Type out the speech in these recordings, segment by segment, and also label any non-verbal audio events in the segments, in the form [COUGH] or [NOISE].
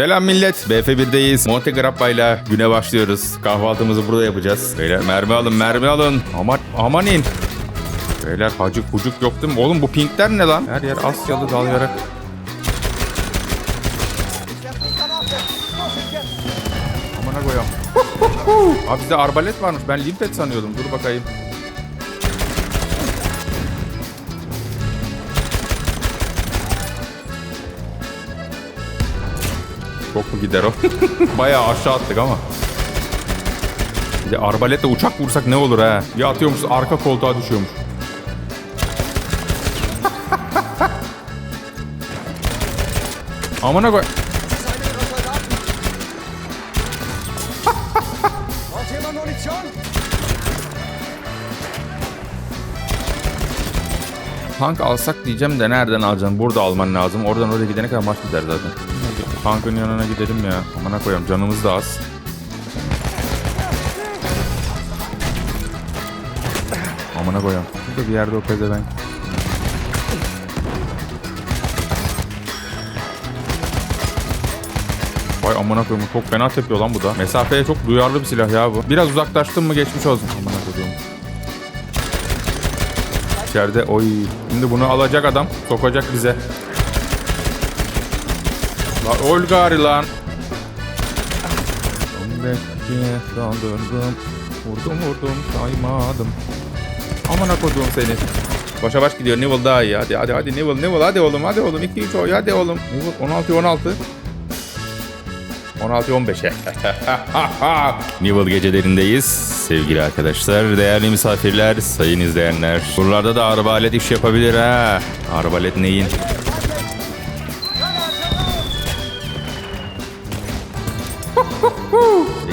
Selam millet. BF1'deyiz. Monte Grappa ile güne başlıyoruz. Kahvaltımızı burada yapacağız. Beyler mermi alın mermi alın. Aman amanin. Beyler hacık hucuk yok değil mi? Oğlum bu pinkler ne lan? Her yer Asyalı dal yarak. Amına koyam. Abi bizde arbalet varmış. Ben limpet sanıyordum. Dur bakayım. Çok mu gider o? [LAUGHS] Bayağı aşağı attık ama. Bir de arbaletle uçak vursak ne olur ha? Ya atıyormuş arka koltuğa düşüyormuş. [LAUGHS] Amına koy. [LAUGHS] Tank alsak diyeceğim de nereden alacağım? Burada alman lazım. Oradan oraya gidene kadar maç biter zaten. Tankın yanına gidelim ya. Amına koyalım canımız da az. Amına koyalım. Burada bir yerde o pezevenk. Vay amına koyayım çok fena tepiyor lan bu da. Mesafeye çok duyarlı bir silah ya bu. Biraz uzaklaştın mı geçmiş olsun. Amına koyayım. İçeride oy. Şimdi bunu alacak adam sokacak bize. La Olgari lan. 15 kere döndüm. Vurdum vurdum saymadım. Amına koyduğum seni. Başa baş gidiyor. Neville daha iyi. Hadi hadi hadi Neville Neville hadi oğlum hadi oğlum. 2 3 oy hadi oğlum. Neville 16 16. 16 15'e. Newell gecelerindeyiz sevgili arkadaşlar. Değerli misafirler, sayın izleyenler. Buralarda da arbalet iş yapabilir ha. Arbalet neyin?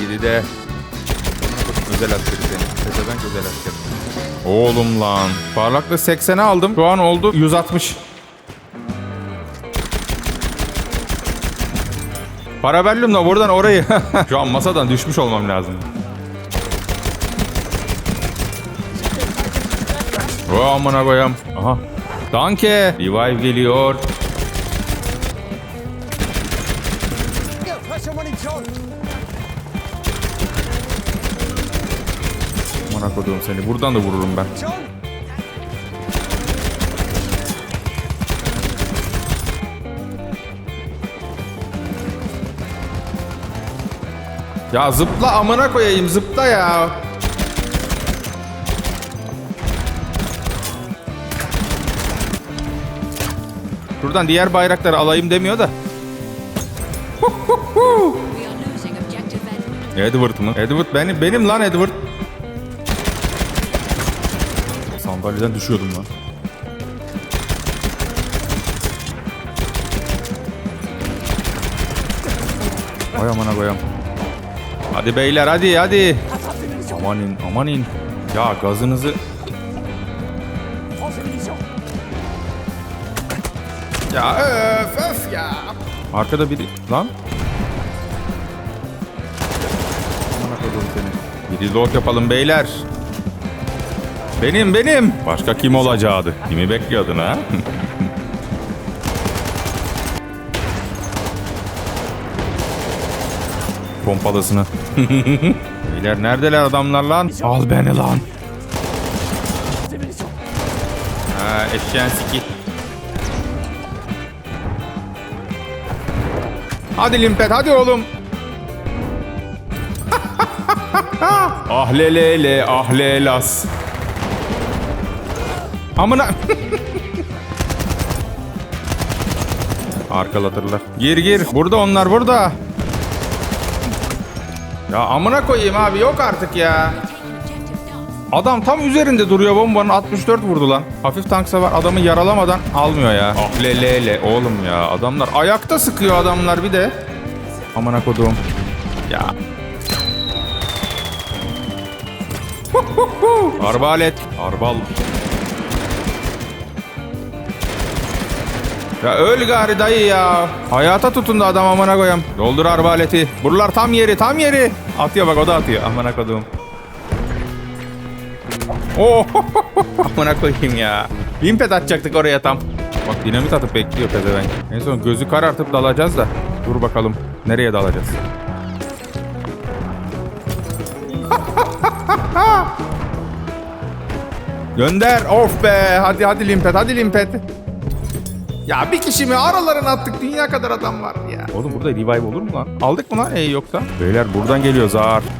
Gidi de. Özel askeri seni. Pezevenk özel asker. Oğlum lan. Parlaklığı 80'e aldım. Şu an oldu 160. Parabellumla buradan orayı. [LAUGHS] Şu an masadan düşmüş olmam lazım. O amına koyam. Aha. Danke. Revive geliyor. Amına koyduğum seni. Buradan da vururum ben. Ya zıpla amına koyayım zıpla ya. Şuradan diğer bayrakları alayım demiyor da. Edward mı? Edward benim benim lan Edward. Sandalyeden düşüyordum lan. Vay amına koyam. Hadi beyler hadi hadi. Amanin amanin. Ya gazınızı! Ya öf öf ya. Arkada biri lan. Amına koydum seni. Bir reload yapalım beyler. Benim benim. Başka kim olacaktı? Kimi bekliyordun ha? [LAUGHS] Pompalısını. [LAUGHS] Beyler neredeler adamlar lan? Al beni lan. Ha eşeğen siki. Hadi limpet hadi oğlum. [LAUGHS] ahlelele ahlelas. Amına. [LAUGHS] Arkalatırlar. Gir gir. Burada onlar burada. Ya amına koyayım abi yok artık ya. Adam tam üzerinde duruyor bombanın 64 vurdu lan. Hafif tank savar adamı yaralamadan almıyor ya. Ah lelele oğlum ya adamlar ayakta sıkıyor adamlar bir de. Amına koduğum. Ya. Arbalet. Arbal. Ya öl gari dayı ya. Hayata tutundu adam amına koyam. Doldur arbaleti. Buralar tam yeri tam yeri. Atıyor bak o da atıyor. Amına koduğum. Oh, [LAUGHS] amına koyayım ya. Limpet atacaktık oraya tam. Bak dinamit atıp bekliyor pezevenk. En son gözü karartıp dalacağız da. Dur bakalım nereye dalacağız. [LAUGHS] Gönder. Of be. Hadi hadi limpet. Hadi limpet. Ya bir kişi mi aralarına attık dünya kadar adam var ya. Oğlum burada revive olur mu lan? Aldık mı lan? E yoksa. Beyler buradan geliyor zar. [LAUGHS]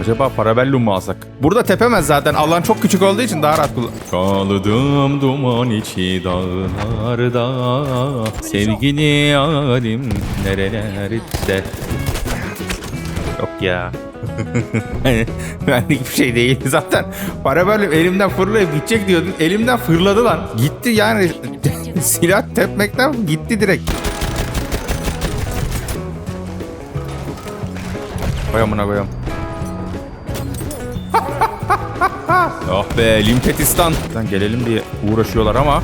Acaba parabellum mu alsak? Burada tepemez zaten. Alan çok küçük olduğu için daha rahat kullan. Kaldım duman içi dağlarda. Sevgili yarim nerelerde. Yok ya. Benlik bir şey değil. [LAUGHS] Zaten parabellum elimden fırlayıp gidecek diyordun. Elimden fırladı lan. Gitti yani. [LAUGHS] Silah tepmekten gitti direkt. Koy amına koyam. [LAUGHS] Ah be Limpetistan. Lan gelelim diye uğraşıyorlar ama.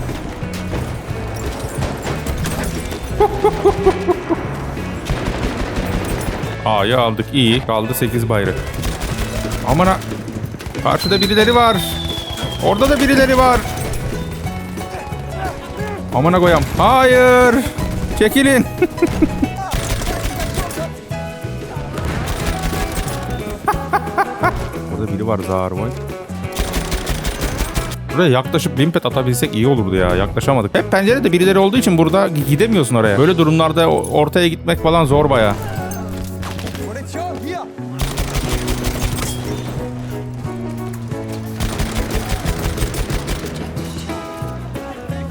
A'yı aldık iyi. Kaldı 8 bayrak. Aman ha. Karşıda birileri var. Orada da birileri var. Amına koyam. Hayır. Çekilin. [LAUGHS] Burada biri var Zahar boy. Buraya yaklaşıp limpet atabilsek iyi olurdu ya. Yaklaşamadık. Hep pencerede birileri olduğu için burada gidemiyorsun oraya. Böyle durumlarda ortaya gitmek falan zor baya.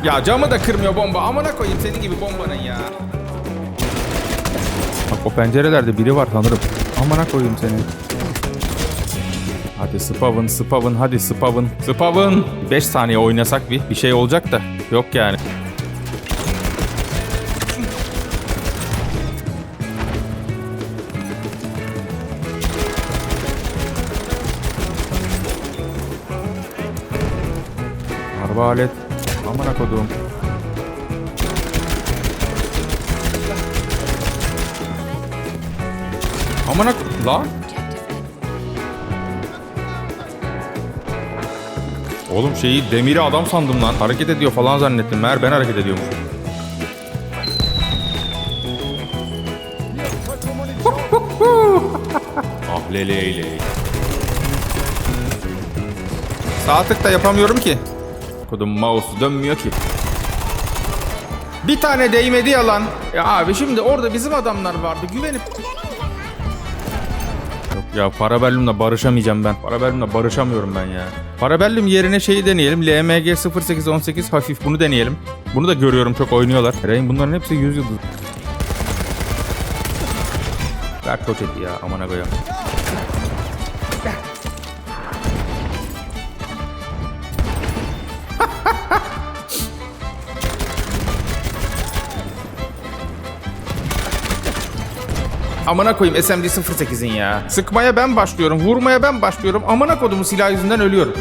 Ya camı da kırmıyor bomba. Amına koyayım senin gibi bombanın ya. Bak o pencerelerde biri var sanırım. Amına koyayım seni. Hadi spavın spavın hadi spavın. Spavın. 5 saniye oynasak bir bir şey olacak da. Yok yani. Arbalet. Amına kodum. Amına Edward. Oğlum şeyi demiri adam sandım lan. Hareket ediyor falan zannettim. Meğer ben hareket ediyormuşum. [LAUGHS] Ah leleyle. Sağ tık yapamıyorum ki. Kodum mouse dönmüyor ki. Bir tane değmedi yalan. Ya abi şimdi orada bizim adamlar vardı güvenip... Yok ya Parabellum'la barışamayacağım ben. Parabellum'la barışamıyorum ben ya. Parabellum yerine şeyi deneyelim. LMG 0818 hafif bunu deneyelim. Bunu da görüyorum çok oynuyorlar. Rain bunların hepsi 100 yıldız. Ver koç ya amana koyayım. Amına koyayım SMG 08'in ya. Sıkmaya ben başlıyorum, vurmaya ben başlıyorum. Amına kodumu silah yüzünden ölüyorum.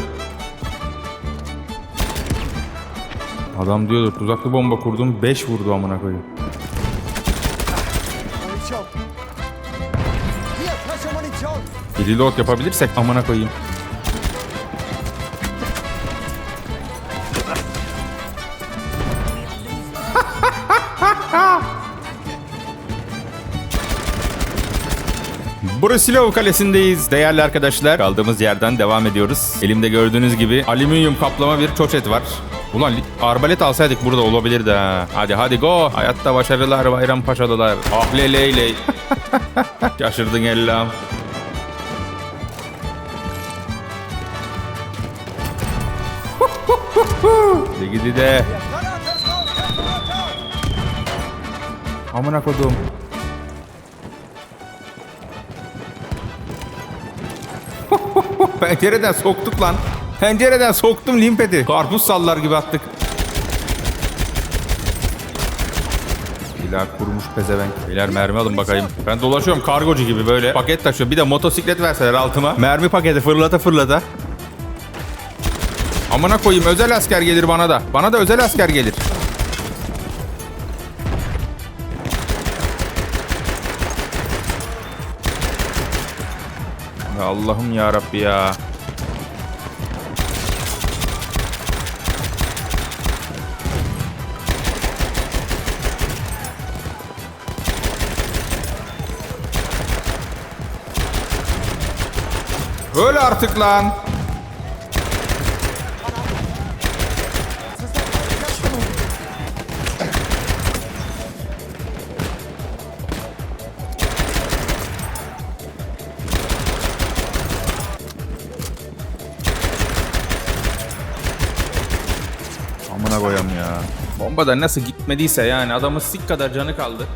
Adam diyordur tuzaklı bomba kurdum 5 vurdu amına koyayım. Bir reload yapabilirsek amına koyayım. Brusilov Kalesi'ndeyiz değerli arkadaşlar. Kaldığımız yerden devam ediyoruz. Elimde gördüğünüz gibi alüminyum kaplama bir çoçet var. Ulan arbalet alsaydık burada olabilirdi ha. Hadi hadi go. Hayatta başarılar bayram paşalılar. Ah leyley. [LAUGHS] Şaşırdın ellam. Gidi de. Amına kodum. Pencereden soktuk lan. Pencereden soktum limpeti. Karpuz sallar gibi attık. Silah kurmuş pezevenk. Beyler mermi alın bakayım. Ben dolaşıyorum kargocu gibi böyle. Paket taşıyorum. Bir de motosiklet verseler altıma. Mermi paketi fırlata fırlata. Amına koyayım özel asker gelir bana da. Bana da özel asker gelir. Allah'ım ya Rabbi ya. Öl artık lan. Bomba da nasıl gitmediyse yani adamın sik kadar canı kaldı.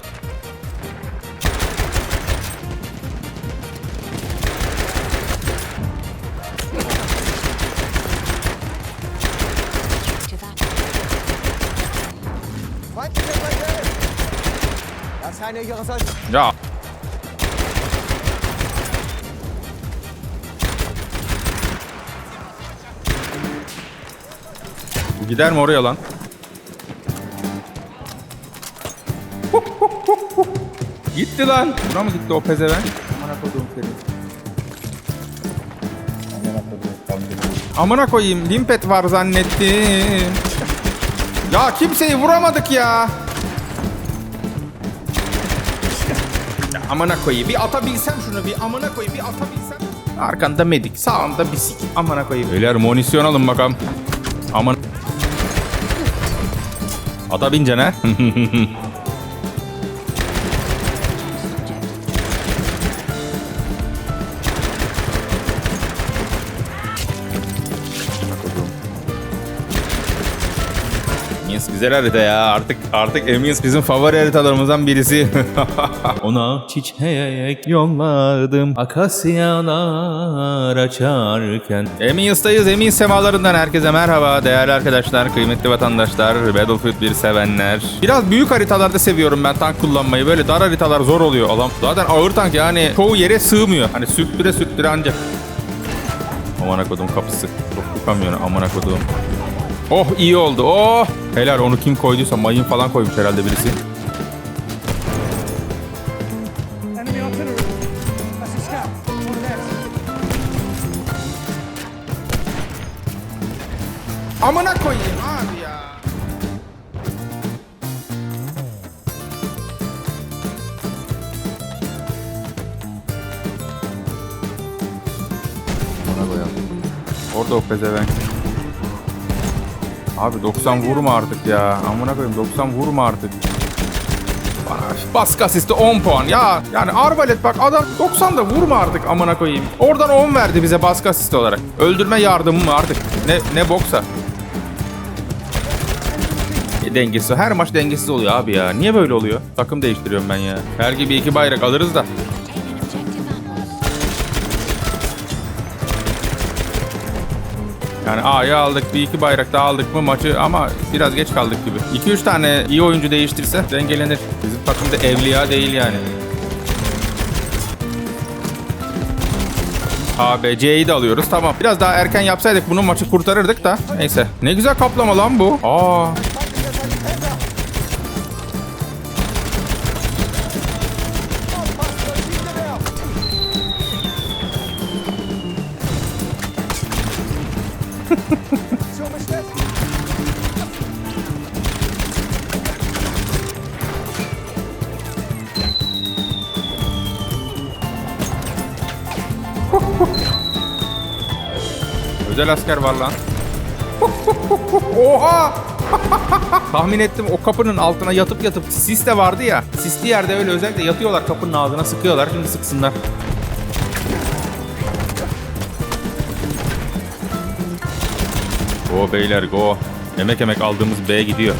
Ya. Gider mi oraya lan? Gitti lan. Buna mı gitti o pezevenk? Amına koyduğum seni. Amına koyayım. Limpet var zannettim. Ya kimseyi vuramadık ya. Ya amına koyayım. Bir atabilsem şunu bir amına koyayım bir atabilsem. Arkanda medik, sağında bisik. Amına koyayım. Beyler munisyon alın bakalım. Aman. Ata bince ne? [LAUGHS] güzel harita ya. Artık artık Emirs bizim favori haritalarımızdan birisi. [LAUGHS] Ona çiçek yolladım akasyalar açarken. Emirs'tayız. Emirs semalarından herkese merhaba. Değerli arkadaşlar, kıymetli vatandaşlar, Battlefield 1 sevenler. Biraz büyük haritalarda seviyorum ben tank kullanmayı. Böyle dar haritalar zor oluyor. Adam zaten ağır tank yani çoğu yere sığmıyor. Hani sürttüre sürttüre ancak. Amına kodum kapısı. Çok kamyonu amına kodum. Oh iyi oldu. Oh. Helal onu kim koyduysa mayın falan koymuş herhalde birisi. Amına koyayım abi ya. Amına koyalım. Orada o pezevenk. Abi 90 vurma artık ya. Amına koyayım 90 vurma artık. Baskı asisti 10 puan. Ya yani arbalet bak adam 90 da vurma artık amına koyayım. Oradan 10 verdi bize baskı asisti olarak. Öldürme yardımı mı artık? Ne ne boksa. E, dengesiz. Her maç dengesiz oluyor abi ya. Niye böyle oluyor? Takım değiştiriyorum ben ya. Her gibi iki bayrak alırız da. Yani A'yı aldık, bir iki bayrak daha aldık mı maçı ama biraz geç kaldık gibi. 2-3 tane iyi oyuncu değiştirse dengelenir. Bizim takımda evliya değil yani. A, B, C'yi de alıyoruz. Tamam. Biraz daha erken yapsaydık bunu maçı kurtarırdık da. Neyse. Ne güzel kaplama lan bu. Aa. Özel asker var lan. Oha! Tahmin ettim o kapının altına yatıp yatıp sis de vardı ya. Sisli yerde öyle özellikle yatıyorlar kapının ağzına sıkıyorlar. Şimdi sıksınlar. Go beyler go. Emek emek aldığımız B gidiyor.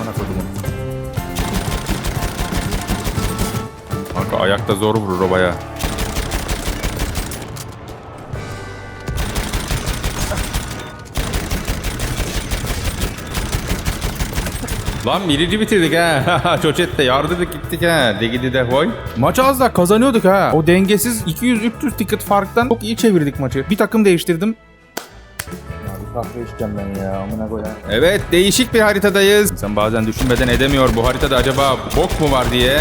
Bana kodumun. Kanka ayakta zor vurur o Lan birinci bitirdik ha. [LAUGHS] Çoçette yardırdık gittik ha. Degidi de hoy. Maçı az daha kazanıyorduk ha. O dengesiz 200-300 ticket farktan çok iyi çevirdik maçı. Bir takım değiştirdim. Kahve içeceğim ben ya amına koyayım. Evet değişik bir haritadayız. Sen bazen düşünmeden edemiyor bu haritada acaba bok mu var diye.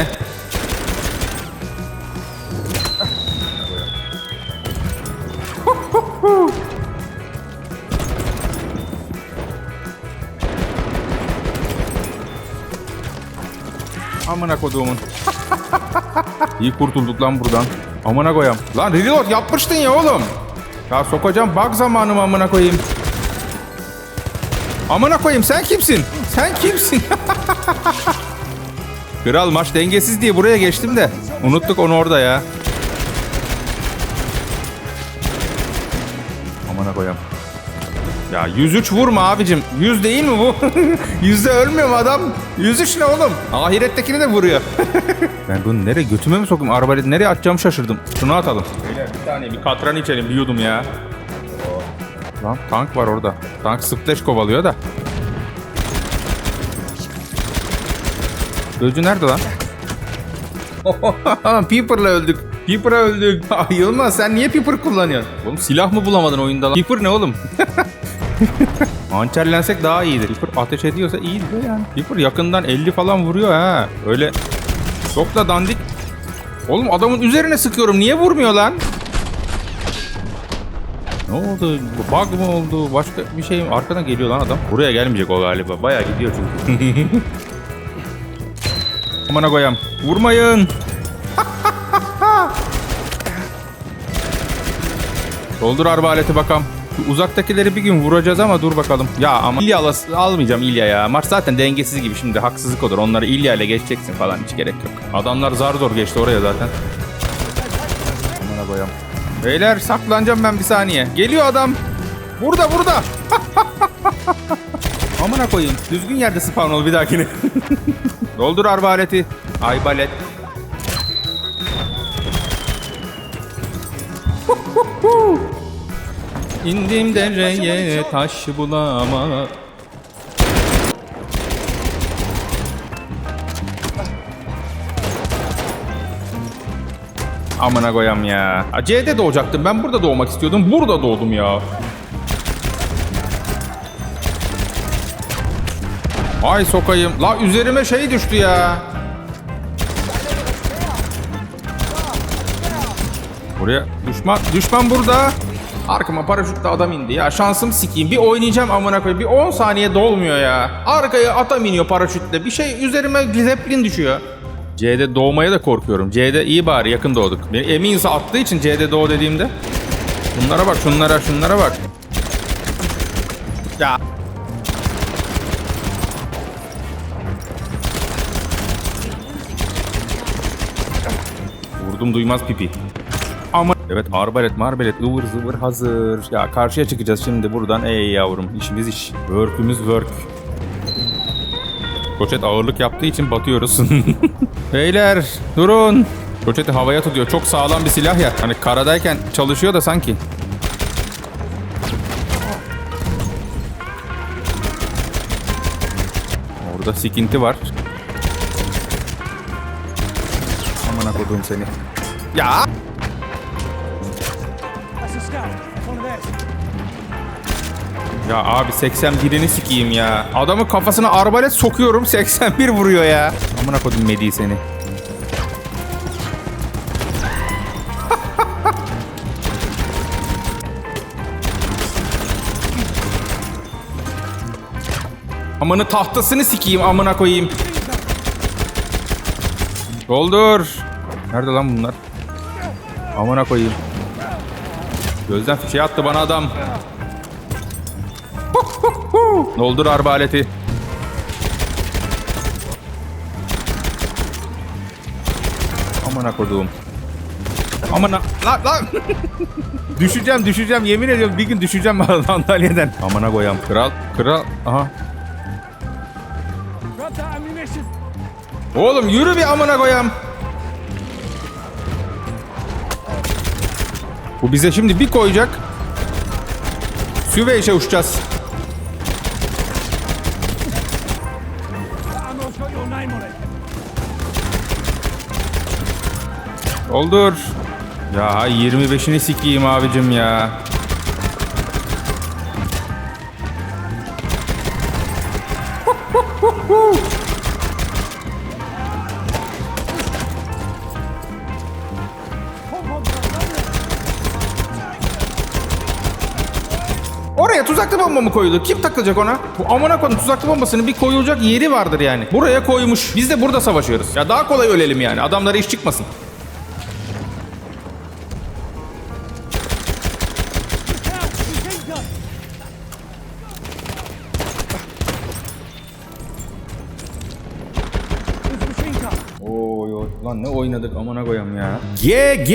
Amına koduğumun. İyi kurtulduk lan buradan. Amına koyam. Lan reload yapmıştın ya oğlum. Ya sokacağım bug zamanımı amına koyayım. Amına koyayım sen kimsin? Sen kimsin? [LAUGHS] Kral maç dengesiz diye buraya geçtim de. Unuttuk onu orada ya. Amına koyam. Ya 103 vurma abicim. 100 değil mi bu? [LAUGHS] Yüzde ölmüyor mu adam? 103 ne oğlum? Ahirettekini de vuruyor. [LAUGHS] ben bunu nereye götüme mi sokayım? Arbaleti nereye atacağımı şaşırdım. Şunu atalım. Beyler bir saniye bir katran içelim bir yudum ya. Lan tank var orada. Tank sıpleş kovalıyor da. Gözcü nerede lan? [LAUGHS] Peeper'la öldük. Peeper'a öldük. Yılmaz sen niye Peeper kullanıyorsun? Oğlum silah mı bulamadın oyunda lan? Peeper ne oğlum? [LAUGHS] Hançerlensek daha iyidir. Peeper ateş ediyorsa iyidir yani. Peeper yakından 50 falan vuruyor ha. Öyle çok da dandik. Oğlum adamın üzerine sıkıyorum. Niye vurmuyor lan? Ne oldu? Bug mı oldu? Başka bir şey mi? Arkadan geliyor lan adam. Buraya gelmeyecek o galiba. Bayağı gidiyor çünkü. [LAUGHS] Amına koyam. Vurmayın. [LAUGHS] Doldur arbaleti bakalım. Uzaktakileri bir gün vuracağız ama dur bakalım. Ya ama İlya almayacağım İlya ya. Maç zaten dengesiz gibi şimdi haksızlık olur. Onları İlya ile geçeceksin falan hiç gerek yok. Adamlar zar zor geçti oraya zaten. Amına koyam. Beyler saklanacağım ben bir saniye. Geliyor adam. Burada burada. [LAUGHS] Amına koyayım. Düzgün yerde spawn ol bir dahakine. [LAUGHS] Doldur arbaleti. Aybalet. İndim dereye taş bulama. Amına koyam ya. C'de doğacaktım. Ben burada doğmak istiyordum. Burada doğdum ya. Ay sokayım. La üzerime şey düştü ya. Buraya düşman düşman burada. Arkama paraşütle adam indi ya. Şansım sikeyim. Bir oynayacağım amına koyayım. Bir 10 saniye dolmuyor ya. Arkaya atam iniyor paraşütle. Bir şey üzerime zeplin düşüyor. C'de doğmaya da korkuyorum. C'de iyi bari yakın doğduk. Eminse attığı için C'de doğ dediğimde. Şunlara bak şunlara şunlara bak. Ya Vurdum duymaz pipi. Evet arbalet marbalet ıvır zıvır hazır. Ya karşıya çıkacağız şimdi buradan. Ey yavrum işimiz iş. Work'ümüz work. Koçet ağırlık yaptığı için batıyoruz. [LAUGHS] Beyler durun. Koçeti havaya tutuyor. Çok sağlam bir silah ya. Hani karadayken çalışıyor da sanki. Orada sikinti var. Aman kodum seni. Ya Ya abi 81'ini sikeyim ya. Adamın kafasına arbalet sokuyorum 81 vuruyor ya. Amına kodum Medi seni. [LAUGHS] Amanı tahtasını sikeyim amına koyayım. Doldur. Nerede lan bunlar? Amına koyayım. Gözden fişe attı bana adam. Doldur arbaleti. Amına koduğum. Amına la la. [LAUGHS] düşeceğim düşeceğim yemin ediyorum bir gün düşeceğim [LAUGHS] sandalyeden. Amına koyam. Kral kral aha. Oğlum yürü bir amına koyam. Bu bize şimdi bir koyacak. Süveyş'e uçacağız. Oldur. Ya 25'ini sikeyim abicim ya. Oraya tuzaklı bomba mı koyuldu? Kim takılacak ona? Bu amına koyayım tuzaklı bombasının bir koyulacak yeri vardır yani. Buraya koymuş. Biz de burada savaşıyoruz. Ya daha kolay ölelim yani. Adamlara iş çıkmasın. Ya. GG.